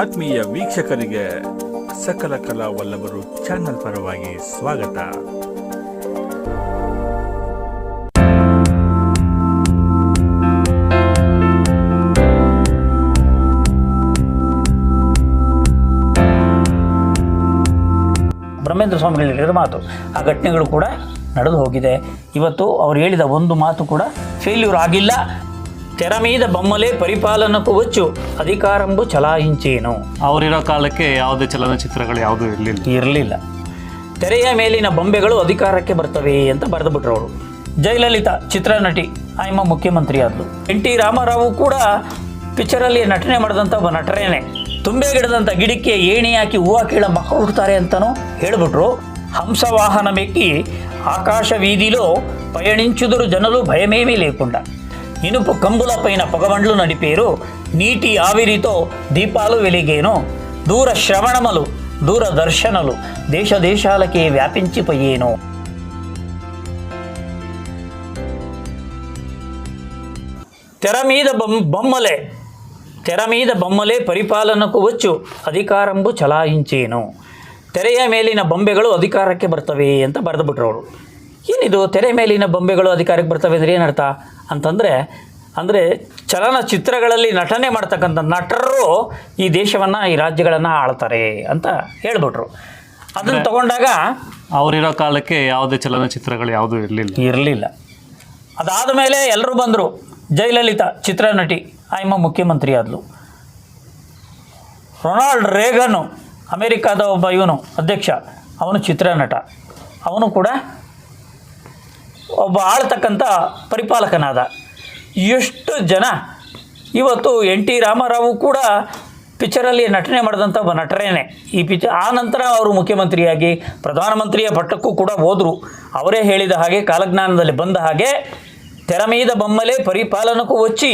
ಆತ್ಮೀಯ ವೀಕ್ಷಕರಿಗೆ ಸಕಲ ಕಲಾ ವಲ್ಲಭರು ಚಾನೆಲ್ ಪರವಾಗಿ ಸ್ವಾಗತ. ಬ್ರಹ್ಮೇಂದ್ರ ಸ್ವಾಮಿಗಳು ಹೇಳಿದ ಮಾತು, ಆ ಘಟನೆಗಳು ಕೂಡ ನಡೆದು ಹೋಗಿದೆ. ಇವತ್ತು ಅವ್ರು ಹೇಳಿದ ಒಂದು ಮಾತು ಕೂಡ ಫೇಲ್ಯೂರ್ ಆಗಿಲ್ಲ ತೆರ ಮೀದ ಬೊಮ್ಮಲೆ ಪರಿಪಾಲನಕ್ಕೂ వచ్చు ಅಧಿಕಾರಂಬು ಚಲಾಯಿಂಚೇನು ಅವರಿರೋ ಕಾಲಕ್ಕೆ ಯಾವುದೇ ಚಲನಚಿತ್ರಗಳು ಯಾವುದೂ ಇರಲಿಲ್ಲ ಇರಲಿಲ್ಲ ತೆರೆಯ ಮೇಲಿನ ಬೊಂಬೆಗಳು ಅಧಿಕಾರಕ್ಕೆ ಬರ್ತವೆ ಅಂತ ಬರೆದು ಬಿಟ್ರು ಅವರು ಜಯಲಲಿತಾ ಚಿತ್ರನಟಿ ಆಯಮ್ಮ ಮುಖ್ಯಮಂತ್ರಿ ಆದ್ಲು ಎನ್ ಟಿ ರಾಮಾರಾವು ಕೂಡ ಪಿಕ್ಚರಲ್ಲಿ ನಟನೆ ಮಾಡಿದಂಥ ಒಬ್ಬ ನಟರೇನೆ ತುಂಬೆ ಗಿಡದಂಥ ಗಿಡಕ್ಕೆ ಏಣಿ ಹಾಕಿ ಹೂವು ಕೀಳ ಮಕ್ಕಳು ಹುಡ್ತಾರೆ ಅಂತಲೂ ಹೇಳಿಬಿಟ್ರು ಹಂಸವಾಹನ ಮೆಕ್ಕಿ ఆకాశ వీధిలో పయనించుదురు జనులు భయమేమీ లేకుండా ఇనుపు కంబుల పైన పొగబండ్లు నడిపేరు నీటి ఆవిరితో దీపాలు వెలిగేను దూర శ్రవణములు దూరదర్శనలు దేశ దేశాలకే వ్యాపించిపోయేను తెర మీద బొమ్ బొమ్మలే తెర మీద బొమ్మలే పరిపాలనకు వచ్చు ಅಧಿಕಾರಂಬು ಚಲಾಯಿಂಚೇನು ತೆರೆಯ ಮೇಲಿನ ಬೊಂಬೆಗಳು ಅಧಿಕಾರಕ್ಕೆ ಬರ್ತವೆ ಅಂತ ಬರೆದು ಬಿಟ್ರು ಅವರು ಏನಿದು ತೆರೆ ಮೇಲಿನ ಬೊಂಬೆಗಳು ಅಧಿಕಾರಕ್ಕೆ ಬರ್ತವೆ ಅಂದರೆ ಏನರ್ಥ ಅಂತಂದರೆ ಅಂದರೆ ಚಲನಚಿತ್ರಗಳಲ್ಲಿ ನಟನೆ ಮಾಡ್ತಕ್ಕಂಥ ನಟರು ಈ ದೇಶವನ್ನು ಈ ರಾಜ್ಯಗಳನ್ನು ಆಳ್ತಾರೆ ಅಂತ ಹೇಳ್ಬಿಟ್ರು. ಅದನ್ನು ತಗೊಂಡಾಗ ಅವರಿರೋ ಕಾಲಕ್ಕೆ ಯಾವುದೇ ಚಲನಚಿತ್ರಗಳು ಯಾವುದೂ ಇರಲಿಲ್ಲ. ಇರಲಿಲ್ಲ. ಅದಾದ ಮೇಲೆ ಎಲ್ಲರೂ ಬಂದರು. ಜಯಲಲಿತಾ ಚಿತ್ರನಟಿ ಆಯಮ್ಮ ಮುಖ್ಯಮಂತ್ರಿ ಆದಲು. ರೊನಾಲ್ಡ್ ರೇಗನು ಅಮೇರಿಕಾದ ಒಬ್ಬ ಇವನು ಅಧ್ಯಕ್ಷ ಅವನು ಚಿತ್ರನಟ ಅವನು ಕೂಡ ಒಬ್ಬ ಆಳ್ತಕ್ಕಂಥ ಪರಿಪಾಲಕನಾದ. ಎಷ್ಟು ಜನ ಇವತ್ತು ಎನ್ ಟಿ ರಾಮರಾವು ಕೂಡ ಪಿಕ್ಚರಲ್ಲಿ ನಟನೆ ಮಾಡಿದಂಥ ಒಬ್ಬ ನಟರೇನೆ. ಈ ಪಿಚ್ ಆ ನಂತರ ಅವರು ಮುಖ್ಯಮಂತ್ರಿಯಾಗಿ ಪ್ರಧಾನಮಂತ್ರಿಯ ಪಟ್ಟಕ್ಕೂ ಕೂಡ ಹೋದರು. ಅವರೇ ಹೇಳಿದ ಹಾಗೆ ಕಾಲಜ್ಞಾನದಲ್ಲಿ ಬಂದ ಹಾಗೆ ತೆರಮೀದ ಬೊಮ್ಮಲೆ ಪರಿಪಾಲನಕ್ಕೂ ಒಚ್ಚಿ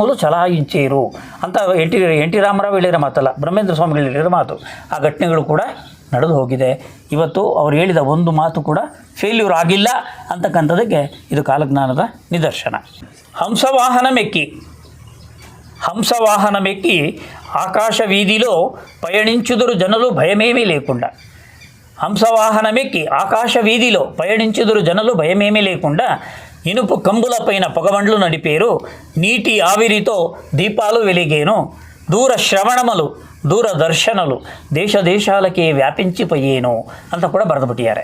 ಮೂಲ ಚಲಾಯಿಂಚೇರು ಅಂತ N T N T Ramarao ಹೇಳಿರೋ ಮಾತಲ್ಲ, ಬ್ರಹ್ಮೇಂದ್ರ ಸ್ವಾಮಿಗಳು ಹೇಳಿರೋ ಮಾತು. ಆ ಘಟನೆಗಳು ಕೂಡ ನಡೆದು ಹೋಗಿದೆ ಇವತ್ತು ಅವ್ರು ಹೇಳಿದ ಒಂದು ಮಾತು ಕೂಡ ಫೇಲ್ಯೂರ್ ಆಗಿಲ್ಲ ಅಂತಕ್ಕಂಥದ್ದಕ್ಕೆ ಇದು ಕಾಲಜ್ಞಾನದ ನಿದರ್ಶನ ಹಂಸವಾಹನ ಮೆಕ್ಕಿ హంసవాహన మెక్కి ఆకాశ వీధిలో పయనించుదురు జనులు భయమేమీ లేకుండా హంసవాహనమెక్కి ఆకాశ వీధిలో పయనించుదురు జనులు భయమేమీ లేకుండా ఇనుపు కంబులపైన పొగబండ్లు నడిపేరు నీటి ఆవిరితో దీపాలు వెలిగేను దూర ಶ್ರವಣಮಲು ದೂರದರ್ಶನಲು ದೇಶ ದೇಶಾಲಕ್ಕೆ ವ್ಯಾಪಿಂಚಿಪಯ್ಯೇನು ಅಂತ ಕೂಡ ಬರೆದುಬಿಟ್ಟಿದ್ದಾರೆ.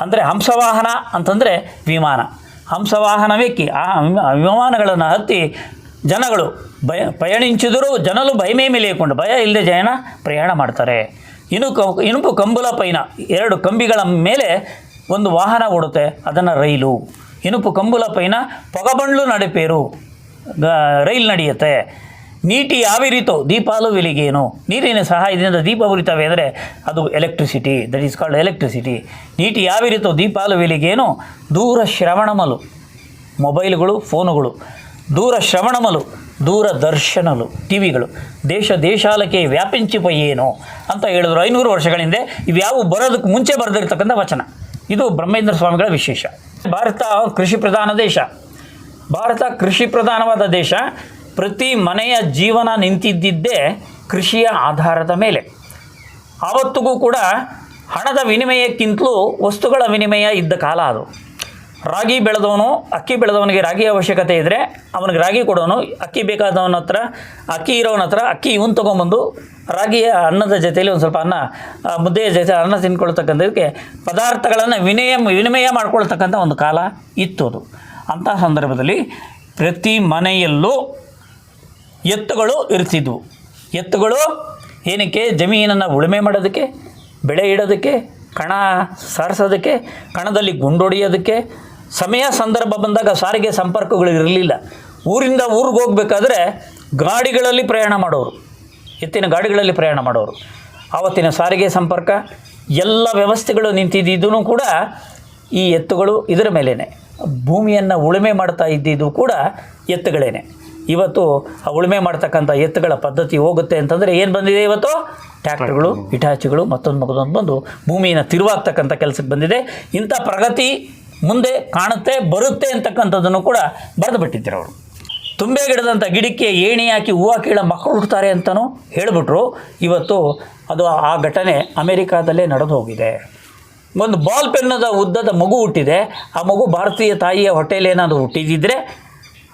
ಅಂದರೆ ಹಂಸವಾಹನ ಅಂತಂದರೆ ವಿಮಾನ. ಹಂಸವಾಹನ ವೆಕ್ಕಿ ಆ ವಿಮ- ವಿಮಾನಗಳನ್ನು ಹತ್ತಿ ಜನಗಳು ಭಯ ಪಯಣಿಸಿದರೂ ಜನರು ಭಯಮೇಮಿ ಲೇಕೊಂಡು ಭಯ ಇಲ್ಲದೆ ಜಯನ ಪ್ರಯಾಣ ಮಾಡ್ತಾರೆ. ಇನ್ನು ಕ ಇನುಪು ಕಂಬುಲ ಪೈನ ಎರಡು ಕಂಬಿಗಳ ಮೇಲೆ ಒಂದು ವಾಹನ ಓಡುತ್ತೆ, ಅದನ್ನು ರೈಲು. ಇನುಪು ಕಂಬುಲ ಪೈನ ಪೊಗಬಂಡ್ಲು ನಡಿಪೇರು ರೈಲು ನಡೆಯುತ್ತೆ. ನೀಟಿ ಯಾವ ಯಾವಿರಿತೋ ದೀಪಾಲು ವೆಲಿಗೇನು, ನೀರಿನ ಸಹಾಯದಿಂದ ದೀಪ ಉರಿತವೆ ಅಂದರೆ ಅದು electricity that is called electricity ನೀಟಿ ಯಾವ ಯಾವಿರಿತೋ ದೀಪಾಲು ವಿಲಿಗೇನು, ದೂರ ಶ್ರವಣಮಲು ಮೊಬೈಲ್ಗಳು, ಫೋನುಗಳು, ದೂರ ಶ್ರವಣಮಲು ದೂರದರ್ಶನಲು ಟಿವಿಗಳು, ದೇಶ ದೇಶಾಲಕ್ಕೆ ವ್ಯಾಪಿಂಚಿಪಯ್ಯೇನು ಅಂತ ಹೇಳಿದ್ರು ಐನೂರು ವರ್ಷಗಳ ಹಿಂದೆ, ಇವ್ಯಾವು ಬರೋದಕ್ಕೆ ಮುಂಚೆ ಬರೆದಿರ್ತಕ್ಕಂಥ ವಚನ. ಇದು ಬ್ರಹ್ಮೇಂದ್ರ ಸ್ವಾಮಿಗಳ ವಿಶೇಷ. ಭಾರತ ಕೃಷಿ ಪ್ರಧಾನ ದೇಶ. ಭಾರತ ಕೃಷಿ ಪ್ರಧಾನವಾದ ದೇಶ. ಪ್ರತಿ ಮನೆಯ ಜೀವನ ನಿಂತಿದ್ದಿದ್ದೇ ಕೃಷಿಯ ಆಧಾರದ ಮೇಲೆ. ಆವತ್ತಿಗೂ ಕೂಡ ಹಣದ ವಿನಿಮಯಕ್ಕಿಂತಲೂ ವಸ್ತುಗಳ ವಿನಿಮಯ ಇದ್ದ ಕಾಲ ಅದು. ರಾಗಿ ಬೆಳೆದವನು ಅಕ್ಕಿ ಬೆಳೆದವನಿಗೆ ರಾಗಿ ಅವಶ್ಯಕತೆ ಇದ್ದರೆ ಅವನಿಗೆ ರಾಗಿ ಕೊಡೋನು, ಅಕ್ಕಿ ಬೇಕಾದವನ ಹತ್ರ, ಅಕ್ಕಿ ಇರೋವನ ಹತ್ರ ಅಕ್ಕಿ ಇವನು ತೊಗೊಂಬಂದು ರಾಗಿಯ ಅನ್ನದ ಜೊತೆಯಲ್ಲಿ ಒಂದು ಸ್ವಲ್ಪ ಅನ್ನ ಮುದ್ದೆಯ ಜೊತೆ ಅನ್ನ ತಿನ್ಕೊಳ್ತಕ್ಕಂಥದಕ್ಕೆ ಪದಾರ್ಥಗಳನ್ನು ವಿನಿಮಯ ವಿನಿಮಯ ಮಾಡ್ಕೊಳ್ತಕ್ಕಂಥ ಒಂದು ಕಾಲ ಇತ್ತು ಅದು. ಅಂತಹ ಸಂದರ್ಭದಲ್ಲಿ ಪ್ರತಿ ಮನೆಯಲ್ಲೂ ಎತ್ತುಗಳು ಇರ್ತಿದ್ವು ಎತ್ತುಗಳು ಏನಕ್ಕೆ? ಜಮೀನನ್ನು ಉಳುಮೆ ಮಾಡೋದಕ್ಕೆ, ಬೆಳೆ ಇಡೋದಕ್ಕೆ, ಕಣ ಸಾರಿಸೋದಕ್ಕೆ, ಕಣದಲ್ಲಿ ಗುಂಡೊಡೆಯೋದಕ್ಕೆ, ಸಮಯ ಸಂದರ್ಭ ಬಂದಾಗ ಸಾರಿಗೆ ಸಂಪರ್ಕಗಳು ಇರಲಿಲ್ಲ. ಊರಿಂದ ಊರಿಗೆ ಹೋಗ್ಬೇಕಾದ್ರೆ ಗಾಡಿಗಳಲ್ಲಿ ಪ್ರಯಾಣ ಮಾಡೋರು, ಎತ್ತಿನ ಗಾಡಿಗಳಲ್ಲಿ ಪ್ರಯಾಣ ಮಾಡೋರು. ಆವತ್ತಿನ ಸಾರಿಗೆ ಸಂಪರ್ಕ, ಎಲ್ಲ ವ್ಯವಸ್ಥೆಗಳು ನಿಂತಿದ್ದಿದ್ದೂ ಕೂಡ ಈ ಎತ್ತುಗಳು ಇದರ ಮೇಲೇ ಭೂಮಿಯನ್ನು ಉಳುಮೆ ಮಾಡ್ತಾ ಇದ್ದಿದ್ದು ಕೂಡ ಎತ್ತುಗಳೇನೆ. ಇವತ್ತು ಆ ಉಳುಮೆ ಮಾಡ್ತಕ್ಕಂಥ ಎತ್ತುಗಳ ಪದ್ಧತಿ ಹೋಗುತ್ತೆ ಅಂತಂದರೆ ಏನು ಬಂದಿದೆ ಇವತ್ತು? ಟ್ಯಾಕ್ಟ್ರುಗಳು ಇಟಾಚಿಗಳು ಮತ್ತೊಂದು ಮಗದೊಂದು ಬಂದು ಭೂಮಿಯನ್ನು ತಿರುವಾಗ್ತಕ್ಕಂಥ ಕೆಲಸಕ್ಕೆ ಬಂದಿದೆ. ಇಂಥ ಪ್ರಗತಿ ಮುಂದೆ ಕಾಣುತ್ತೆ ಬರುತ್ತೆ ಅಂತಕ್ಕಂಥದ್ದನ್ನು ಕೂಡ ಬರೆದು ಬಿಟ್ಟಿದ್ದಾರೆ ಅವರು. ತುಂಬೆ ಗಿಡದಂಥ ಗಿಡಕ್ಕೆ ಏಣಿ ಹಾಕಿ ಹೂವು ಕೀಳ ಮಕ್ಕಳು ಹುಡ್ತಾರೆ ಅಂತಲೂ ಹೇಳಿಬಿಟ್ರು. ಇವತ್ತು ಅದು ಆ ಘಟನೆ ಅಮೆರಿಕಾದಲ್ಲೇ ನಡೆದು ಹೋಗಿದೆ. ಒಂದು ಬಾಲ್ ಪೆನ್ನದ ಉದ್ದದ ಮಗು ಹುಟ್ಟಿದೆ. ಆ ಮಗು ಭಾರತೀಯ ತಾಯಿಯ ಹೊಟ್ಟೆಯಲ್ಲಿ ಏನಾದರೂ ಹುಟ್ಟಿದಿದ್ರೆ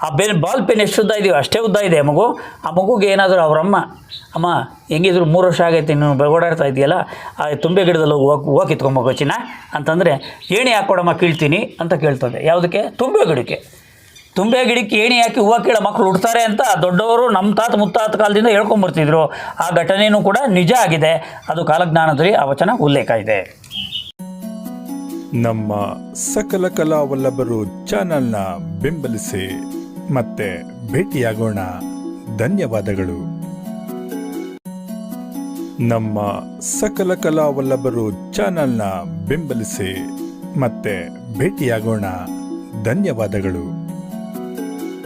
ಆ ಬೆನ್, ಬಾಲ್ ಪೆನ್ ಎಷ್ಟು ಉದ್ದ ಇದೆಯೋ ಅಷ್ಟೇ ಉದ್ದ ಇದೆ ಮಗು. ಆ ಮಗುಗೆ ಏನಾದರೂ ಅವರಮ್ಮ, ಅಮ್ಮ, ಹೆಂಗಿದ್ರು ಮೂರು ವರ್ಷ ಆಗೈತೆ, ನೀನು ಓಡಾಡ್ತಾ ಇದೆಯಲ್ಲ, ಆ ತುಂಬೆ ಗಿಡದಲ್ಲಿ ಹೋಗಿ ಹೋಗಿ ಕಿತ್ಕೊಂಬೋಗೋ ಚಿನ್ನ, ಅಂತಂದರೆ, ಏಣಿ ಹಾಕ್ಕೊಡಮ್ಮ ಕೀಳ್ತೀನಿ, ಅಂತ ಕೇಳ್ತದೆ. ಯಾವುದಕ್ಕೆ? ತುಂಬೆ ಗಿಡಕ್ಕೆ. ತುಂಬೆ ಗಿಡಕ್ಕೆ ಏಣಿ ಹಾಕಿ ಹೂವು ಕೀಳ ಮಕ್ಕಳು ಹುಡ್ತಾರೆ ಅಂತ ದೊಡ್ಡವರು ನಮ್ಮ ತಾತ ಮುತ್ತಾತ ಕಾಲದಿಂದ ಹೇಳ್ಕೊಂಬರ್ತಿದ್ರು ಆ ಘಟನೆಯೂ ಕೂಡ ನಿಜ ಆಗಿದೆ. ಅದು ಕಾಲಜ್ಞಾನದಲ್ಲಿ ಆ ವಚನ ಉಲ್ಲೇಖ ಇದೆ. ನಮ್ಮ ಸಕಲ ಕಲಾವಲ್ಲಭರು ಚಾನಲ್ನ ಬೆಂಬಲಿಸಿ ಮತ್ತೆ ಭೇಟಿಯಾಗೋಣ. ಧನ್ಯವಾದಗಳು. ನಮ್ಮ ಸಕಲ ಕಲಾವಲ್ಲಭರು ಚಾನೆಲ್ನ ಬೆಂಬಲಿಸಿ ಮತ್ತೆ ಭೇಟಿಯಾಗೋಣ. ಧನ್ಯವಾದಗಳು.